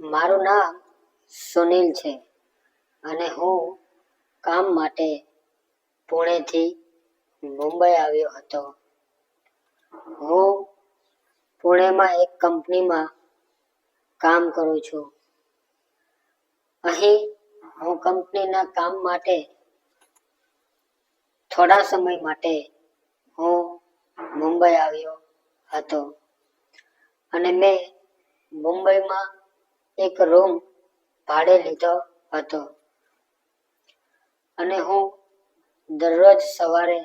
મારું નામ સુનિલ છે અને હું કામ માટે પુણેથી મુંબઈ આવ્યો હતો. હું પુણેમાં એક કંપનીમાં કામ કરું છું. અહીં હું કંપનીના કામ માટે થોડા સમય માટે હું મુંબઈ આવ્યો હતો. અને મેં મુંબઈમાં એક રૂમ ભાડે લીધો હતો. અને હું દરરોજ સવારે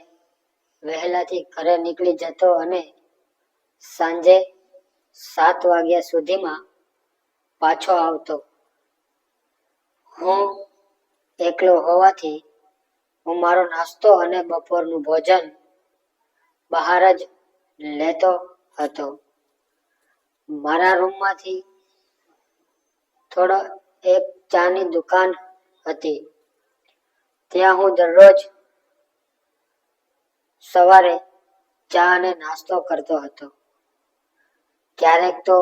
વહેલાથી ઘરે નીકળી જતો અને સાંજે સાત વાગ્યા સુધીમાં પાછો આવતો. હું એકલો હોવાથી હું મારો નાસ્તો અને બપોરનું ભોજન બહાર જ લેતો હતો. મારા રૂમમાંથી થોડો એક ચાની દુકાન હતી. ત્યાં હું દરરોજ સવારે ચા અને નાસ્તો કરતો હતો. ક્યારેક તો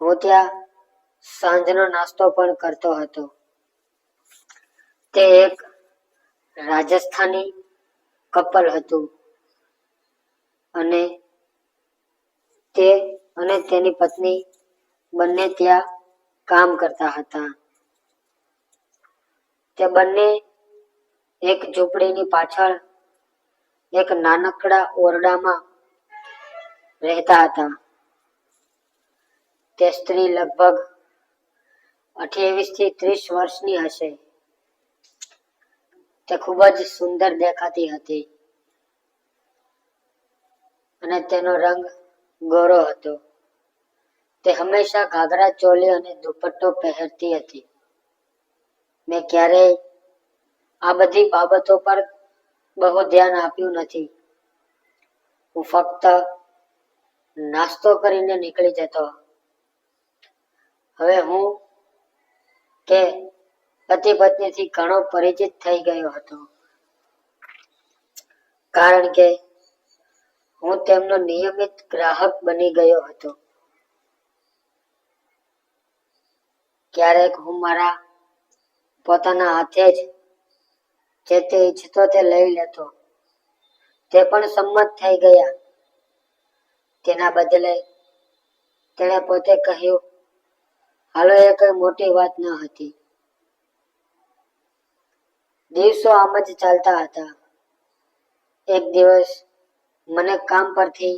હું ત્યાં સાંજનો નાસ્તો પણ કરતો હતો. તે એક રાજસ્થાની કપલ હતું અને તે અને તેની પત્ની બંને ત્યાં કામ કરતા હતા. તે બંને એક ઝૂંપડીની પાછળ, એક નાનકડા ઓરડામાં રહેતા હતા. તે સ્ત્રી લગભગ અઠ્યાવીસથી ત્રીસ વર્ષની હશે. તે ખૂબ જ સુંદર દેખાતી હતી અને તેનો રંગ ગોરો હતો. તે હંમેશા ઘાઘરા ચોલી અને દુપટ્ટો પહેરતી હતી. મેં ક્યારેય આ બધી બાબતો પર બહુ ધ્યાન આપ્યું નથી. હું ફક્ત નાસ્તો કરીને નીકળી જતો. હવે હું કે પતિ પત્નીથી ઘણો પરિચિત થઈ ગયો હતો. કારણ કે હું તેમનો નિયમિત ગ્રાહક બની ગયો હતો. ક્યારેક હું મારા પોતાના હાથે જ જે તે ઈચ્છતો તે લઈ લેતો. તે પણ સંમત થઈ ગયા. તેના બદલે તેણે પોતે કહ્યું, હાલો, એ કઈ મોટી વાત ન હતી. દિવસો આમ જ ચાલતા હતા. એક દિવસ મને કામ પરથી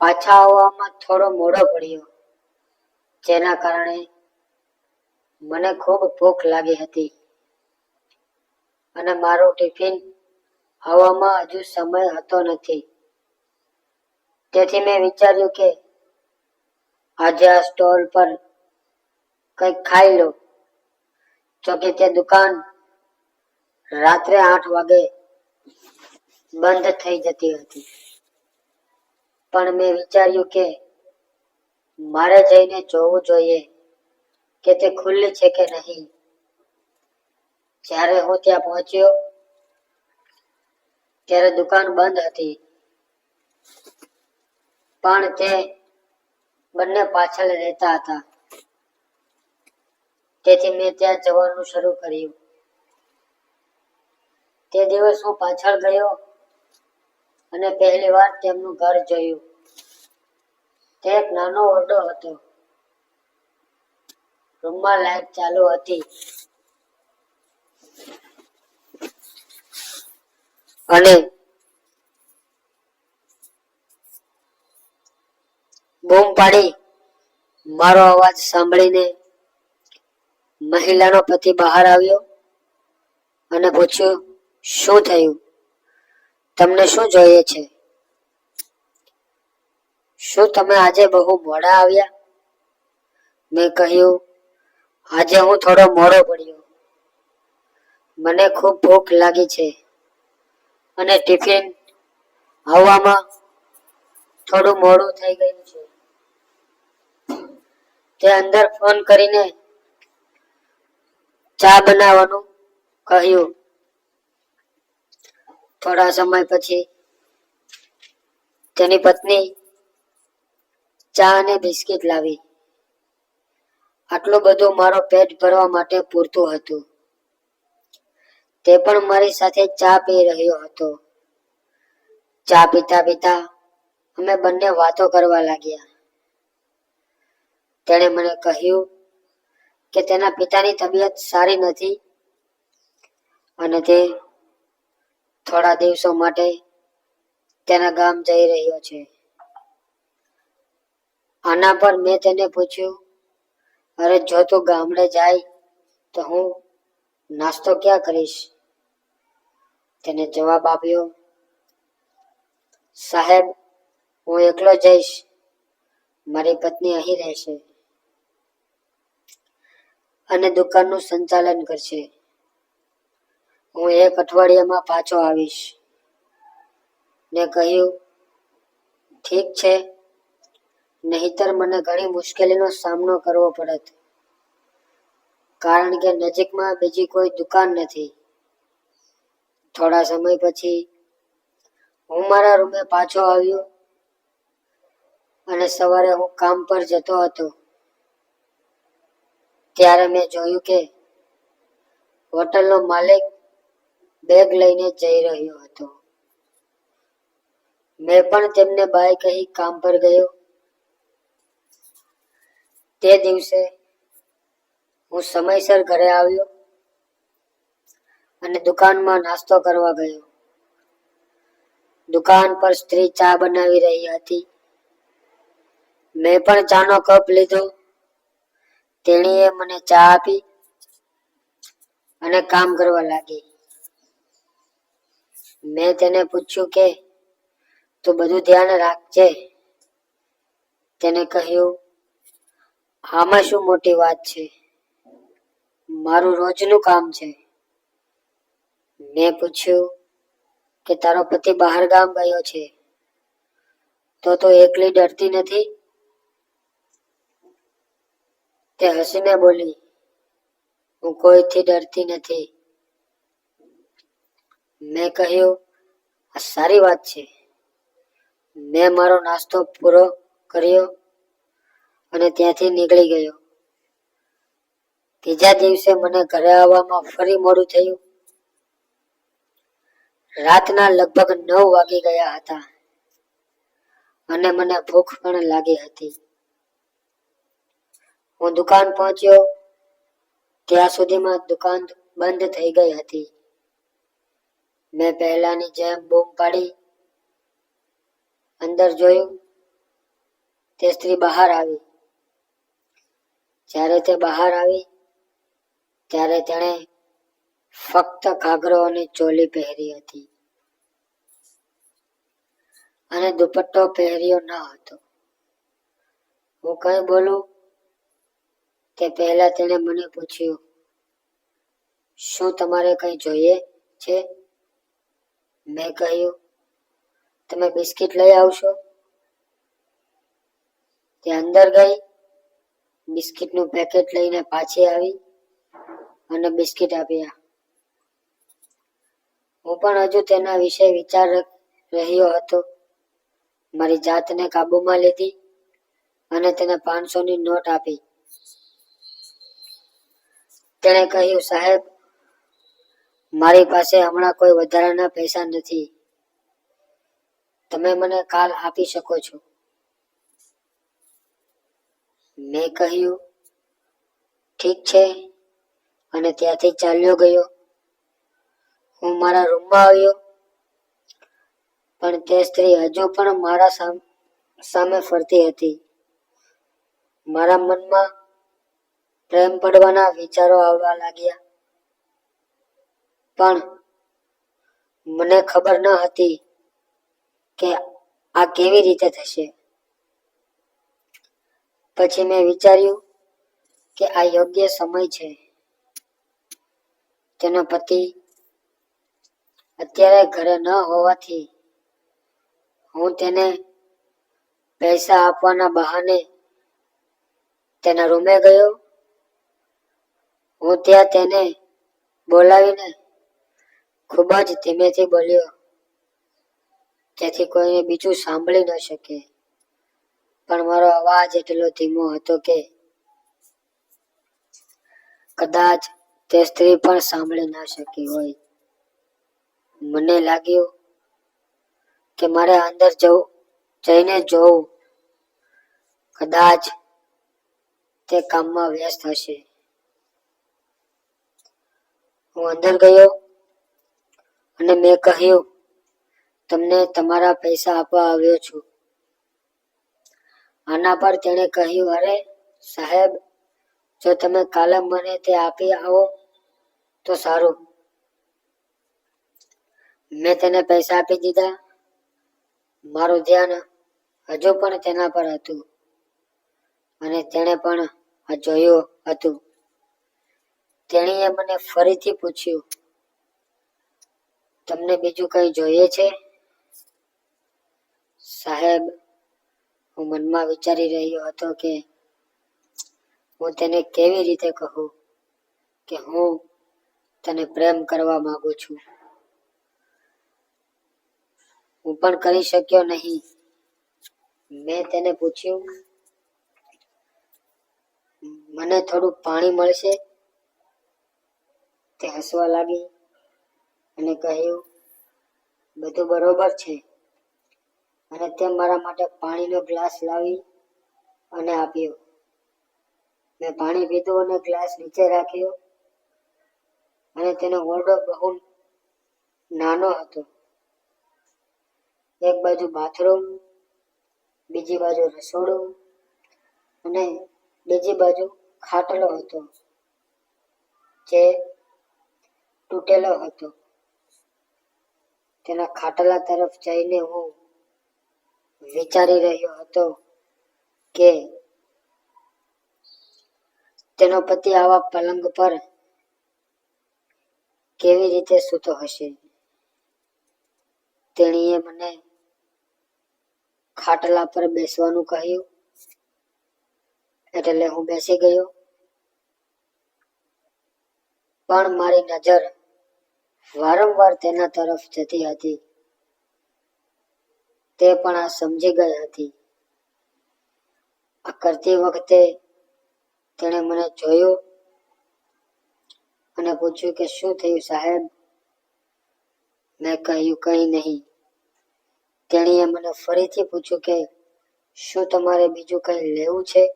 પાછા આવવામાં થોડો મોડો પડ્યો, જેના કારણે મને ખૂબ ભૂખ લાગી હતી. અને મારો ટિફિન હવામાં હજુ સમય હતો નથી. તેથી મેં વિચાર્યું કે આજે આ સ્ટોલ પર કંઈક ખાઈ લો જોકે તે દુકાન રાત્રે આઠ વાગે બંધ થઈ જતી હતી. પણ મેં વિચાર્યું કે મારે જઈને જોવું જોઈએ. કે તે ખુલ્લી છે કે નહીં? જ્યારે હું ત્યાં પહોંચ્યો, ત્યારે દુકાન બંધ હતી. પણ તે બંને પાછળ રહેતા હતા. તેથી મેં ત્યાં જવાનું શરૂ કર્યું. તે દિવસ હું પાછળ ગયો અને પહેલી વાર તેમનું ઘર જોયું. તે એક નાનો ઓરડો હતો. રૂમમાં લાઈટ ચાલુ હતી. અને બૂમ પાડી મારો અવાજ સાંભળીને મહિલાનો પતિ બહાર આવ્યો અને પૂછ્યું, શું થયું? તમને શું જોઈએ છે? શું તમે આજે બહુ મોડા આવ્યા? મેં કહ્યું આજે હું થોડો મોડો પડ્યો. મને ખૂબ ભૂખ લાગી છે. અને ટિફિન આવવામાં થોડું મોડું થઈ ગયું છે. તે અંદર ફોન કરીને ચા બનાવવાનું કહ્યું. થોડા સમય પછી તેની પત્ની ચા અને બિસ્કિટ લાવી. આટલું બધું મારો પેટ ભરવા માટે પૂરતું હતું. તે પણ મારી સાથે ચા પી રહ્યો હતો. ચા પીતા પીતા અમે બંને વાતો કરવા લાગ્યા. તેણે મને કહ્યું કે તેના પિતાની તબિયત સારી નથી અને તે થોડા દિવસો માટે તેના ગામ જઈ રહ્યો છે. આના પર મેં તેને પૂછ્યું અરે જો તું ગામડે જાય તો હું નાસ્તો ક્યાં કરીશ? તેને જવાબ આપ્યો, સાહેબ, હું એકલો જઈશ. મારી પત્ની અહીં રહેશે અને દુકાનનું સંચાલન કરશે. હું એક અઠવાડિયામાં પાછો આવીશ. ને કહ્યું, ઠીક છે. નહીતર મને ઘણી મુશ્કેલીનો સામનો કરવો પડત કારણ કે નજીકમાં બીજી કોઈ દુકાન નથી. થોડા સમય પછી હું મારા રૂમે પાછો આવ્યો અને સવારે હું કામ પર જતો હતો. ત્યારે મેં જોયું કે હોટલનો માલિક બેગ લઈને જઈ રહ્યો હતો. મેં પણ તેમને બાય કહી કામ પર ગયો. તે દિવસે હું સમયસર ઘરે આવ્યો અને દુકાનમાં નાસ્તો કરવા ગયો. દુકાન પર સ્ત્રી ચા બનાવી રહી હતી. મેં પણ ચાનો કપ લીધો. તેણીએ મને ચા આપી અને કામ કરવા લાગી. મેં તેને પૂછ્યું કે, તું બધું ધ્યાન રાખજે. તેને કહ્યું આમાં શું મોટી વાત છે? મારું રોજનું કામ છે. મેં પૂછ્યું કે તારો પતિ બહાર ગામ ગયો છે, તો તો એકલી ડરતી નથી? તે હસીને બોલી, હું કોઈથી ડરતી નથી? મેં કહ્યું, આ સારી વાત છે. મેં મારો નાસ્તો પૂરો કર્યો અને ત્યાંથી નીકળી ગયો. ત્રીજા દિવસે મને ઘરે આવવામાં ફરી મોડું થયું. રાતના લગભગ નવ વાગી ગયા હતા અને મને ભૂખ પણ લાગી હતી. હું દુકાન પહોંચ્યો. ત્યાં સુધીમાં દુકાન બંધ થઈ ગઈ હતી. મેં પહેલાની જેમ બૂમ પાડી, અંદર જોયું, તે સ્ત્રી બહાર આવી. જ્યારે તે બહાર આવી, ત્યારે તેણે ફક્ત ઘાઘરો અને ચોલી પહેરી હતી. અને દુપટ્ટો પહેર્યો ન હતો. હું કઈ બોલું? તે પહેલા તેણે મને પૂછ્યું, શું તમારે કંઈ જોઈએ છે? મેં કહ્યું, તમે બિસ્કિટ લઈ આવશો? તે અંદર ગઈ બિસ્કિટનું પેકેટ લઈને પાછી આવી અને બિસ્કિટ આપ્યા. હું પણ હજુ તેના વિશે વિચાર રહ્યો હતો. મારી જાતને કાબૂમાં લીધી અને તેને પાંચસોની નોટ આપી. તેણે કહ્યું, સાહેબ, મારી પાસે હમણાં કોઈ વધારાના પૈસા નથી. તમે મને કાલ આપી શકો છો. મેં કહ્યું, ઠીક છે. અને ત્યાંથી ચાલ્યો ગયો. હું મારા રૂમમાં આવ્યો, પણ તે સ્ત્રી હજુ પણ મારા સામે ફરતી હતી. મારા મનમાં પ્રેમ પડવાના વિચારો આવવા લાગ્યા. પણ મને ખબર ન હતી કે આ કેવી રીતે થશે. પછી મેં વિચાર્યું કે આ યોગ્ય સમય છે. તેનો પતિ અત્યારે ઘરે ન હોવાથી હું તેને પૈસા આપવાના બહાને તેના રૂમે ગયો. હું ત્યાં તેને બોલાવીને ખૂબ જ ધીમેથી બોલ્યો, જેથી કોઈને બીજું સાંભળી ન શકે. પણ મારો અવાજ એટલો ધીમો હતો કે કદાચ તે સ્ત્રી પણ સાંભળી ના શકી હોય. મને લાગ્યું કે મારે અંદર જવું જઈને જોવું કદાચ તે કામમાં વ્યસ્ત હશે. હું અંદર ગયો અને મેં કહ્યું, તમને તમારા પૈસા આપવા આવ્યો છું. આના પર તેણે કહ્યું, અરે, સાહેબ, જો તમે કાલે મને તે આપી આવો, તો સારું. મેં તેને પૈસા આપી દીધા. મારું ધ્યાન હજુ પણ તેના પર હતું અને તેણે પણ જોયું હતું. તેણીએ મને ફરીથી પૂછ્યું, તમને બીજું કંઈ જોઈએ છે? સાહેબ હું મનમાં વિચારી રહ્યો હતો કે હું તેને કેવી રીતે કહું કે હું તને પ્રેમ કરવા માંગુ છું. હું પણ કરી શક્યો નહીં. મેં તેને પૂછ્યું, મને થોડું પાણી મળશે? તે હસવા લાગી અને કહ્યું, બધું બરોબર છે. અને તે મારા માટે પાણીનો ગ્લાસ લાવી અને આપ્યો. મેં પાણી પીધું અને ગ્લાસ નીચે રાખ્યો અને તેનો ઓરડો બહુ નાનો હતો. એક બાજુ બાથરૂમ, બીજી બાજુ રસોડું અને બીજી બાજુ ખાટલો હતો જે તૂટેલો હતો. તેના ખાટલા તરફ જઈને હું વિચારી રહ્યો હતો કે તેનો પતિ આવા પલંગ પર કેવી રીતે સૂતો હશે? તેણીએ મને ખાટલા પર બેસવાનું કહ્યું. એટલે હું બેસી ગયો. પણ મારી નજર વારંવાર તેના તરફ જતી હતી. તે પણ આ સમજી ગઈ હતી. આ કરતી વખતે તેણે મને જોયું અને પૂછ્યું કે શું થયું સાહેબ? મેં કહ્યું, કંઈ નહીં. તેણીએ મને ફરીથી પૂછ્યું કે શું તમારે બીજું કંઈ લેવું છે?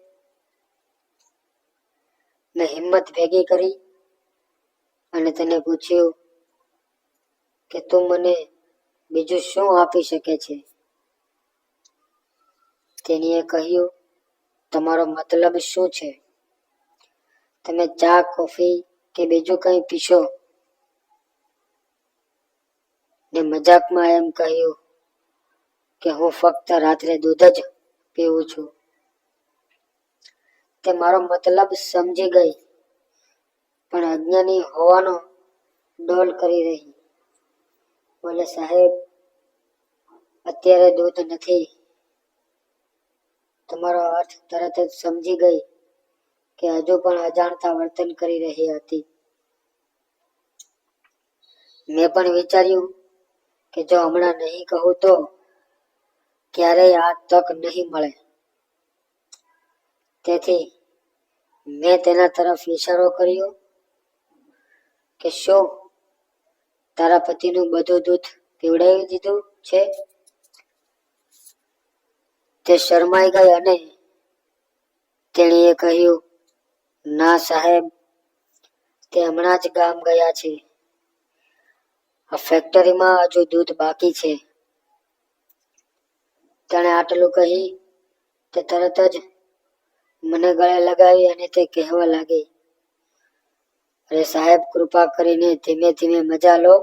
મેં હિંમત ભેગી કરી અને તેને પૂછ્યું કે તું મને બીજું શું આપી શકે છે? તેણીએ કહ્યું, તમારો મતલબ શું છે? તમે ચા, કોફી કે બીજું કંઈ પીશો? ને મજાકમાં એમ કહ્યું કે, હું ફક્ત રાત્રે દૂધ જ પીવું છું. તે મારો મતલબ સમજી ગઈ, પણ અજ્ઞાની હોવાનો ડોલ કરી રહી. બોલે, સાહેબ, અત્યારે દૂધ નથી. તમારો અર્થ તરત જ સમજી ગઈ કે હજુ પણ અજાણતા વર્તન કરી રહી હતી. મેં પણ વિચાર્યું કે જો હમણાં નહીં કહું તો ક્યારેય આ તક નહીં મળે. તેથી મેં તેના તરફ ઇશારો કર્યો કે શું તારા પતિનું બધું દૂધ પીવડાવી દીધું છે? તે શરમાઈ ગઈ અને તેણીએ કહ્યું, ના સાહેબ, તે હમણાં જ ગામ ગયા છે. આ ફેક્ટરીમાં હજુ દૂધ બાકી છે. તેણે આટલું કહી, તે તરત જ મને ગળે લગાવી અને તે કહેવા લાગી, અરે સાહેબ, કૃપા કરીને ધીમે ધીમે મજા લો.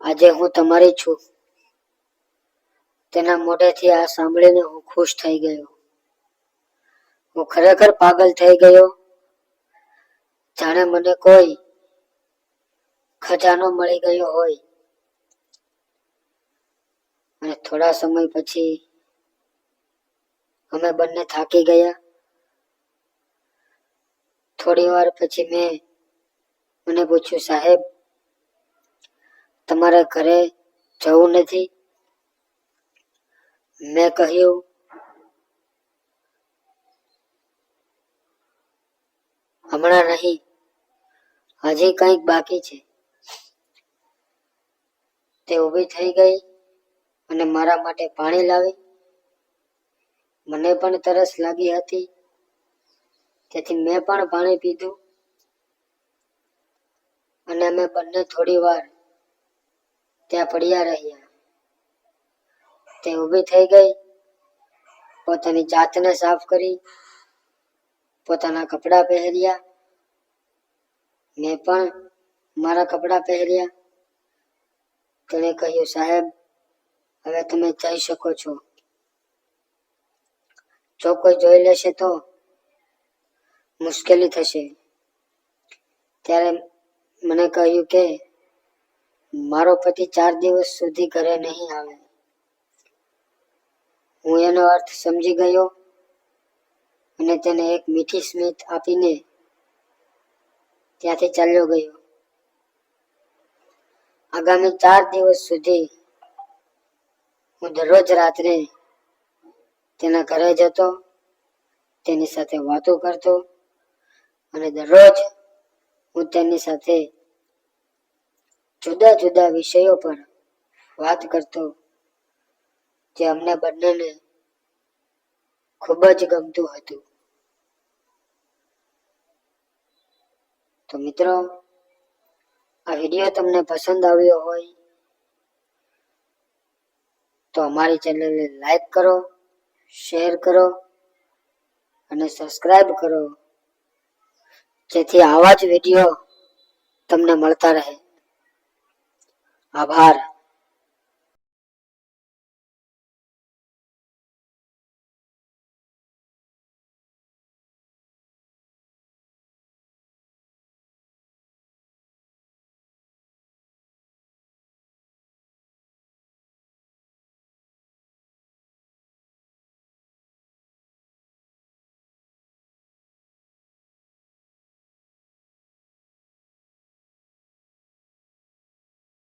આજે હું તમારી છું. તેના મોઢેથી આ સાંભળીને હું ખુશ થઈ ગયો. હું ખરેખર પાગલ થઈ ગયો? જાણે મને કોઈ ખજાનો મળી ગયો હોય. અને થોડા સમય પછી અમે બંને થાકી ગયા. થોડી વાર પછી મેં મને પૂછ્યું, સાહેબ, તમારે ઘરે જવું નથી? મેં કહ્યું, હમણાં નહીં, હજી કંઈક બાકી છે. તે ઊભી થઈ ગઈ અને મારા માટે પાણી લાવી. મને પણ તરસ લાગી હતી. તેથી મેં પણ પાણી પીધું. અને અમે બંને થોડી વાર ત્યાં પડ્યા રહ્યા. તે ઊભી થઈ ગઈ. પોતાની જાતને સાફ કરી, પોતાના કપડાં પહેર્યા. મેં પણ મારા કપડાં પહેર્યા. તેણે કહ્યું, સાહેબ, હવે તમે જઈ શકો છો. જો કોઈ જોઈ લેશે તો મુશ્કેલી થશે. ત્યારે મને કહ્યું કે, મારો પતિ ચાર દિવસ સુધી ઘરે નહીં આવે. હું એનો અર્થ સમજી ગયો અને તેને એક મીઠી સ્મિત આપીને ત્યાંથી ચાલ્યો ગયો. આગામી ચાર દિવસ સુધી હું દરરોજ રાત્રે તેના ઘરે જતો, તેની સાથે વાતો કરતો અને દરરોજ હું તેની સાથે જુદા જુદા વિષયો પર વાત કરતો જે અમને બંનેને ખૂબ જ ગમતું હતું. તો મિત્રો, આ વીડિયો તમને પસંદ આવ્યો હોય તો અમારી ચેનલને લાઈક કરો, શેર કરો અને સબસ્ક્રાઇબ કરો. જેથી આવા જ વીડિયો તમને મળતા રહે. આભાર.